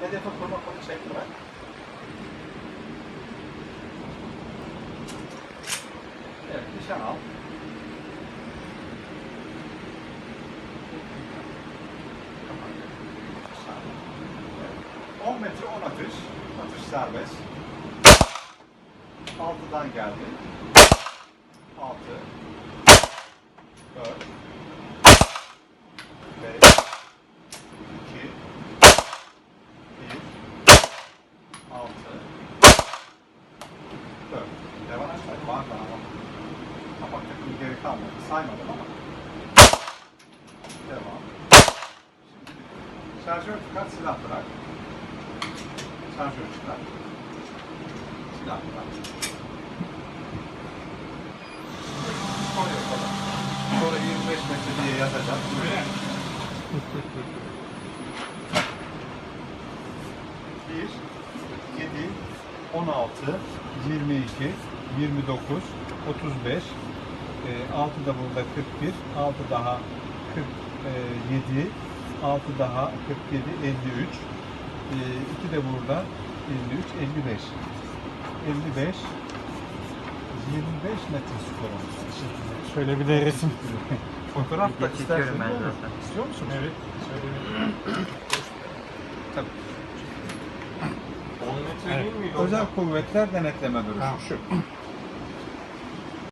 Hedefe kurma kolu çek bırak. Evet, nişan al. Evet. 10 metre 10 atış. Atış serbest. 6'dan geldi. 6 4 5 2 1 6 4 Devam et. Var da ama. Takımı geri kalmadı. Saymadım ama. Devam. Şimdi şarjör çıkart, silah bırak. Şarjör çıkart. Silah bırak. Sonra yapalım. Sonra 25 metre diye yazacağız. Bir, yedi, on altı, yirmi iki, yirmi dokuz, otuz beş, e, altı da burada 41, altı daha 47, altı daha 47, 53, e, iki de burada 53, 55. 55, 25 metre skorumuz. Şöyle bir de resim. Fotoğraf da Çekiyorum istersen ben zaten. İstiyor musun? Evet. Tabii. 10 metre Evet. değil miydi? Özel kuvvetler denetleme duruşu Tamam. şu.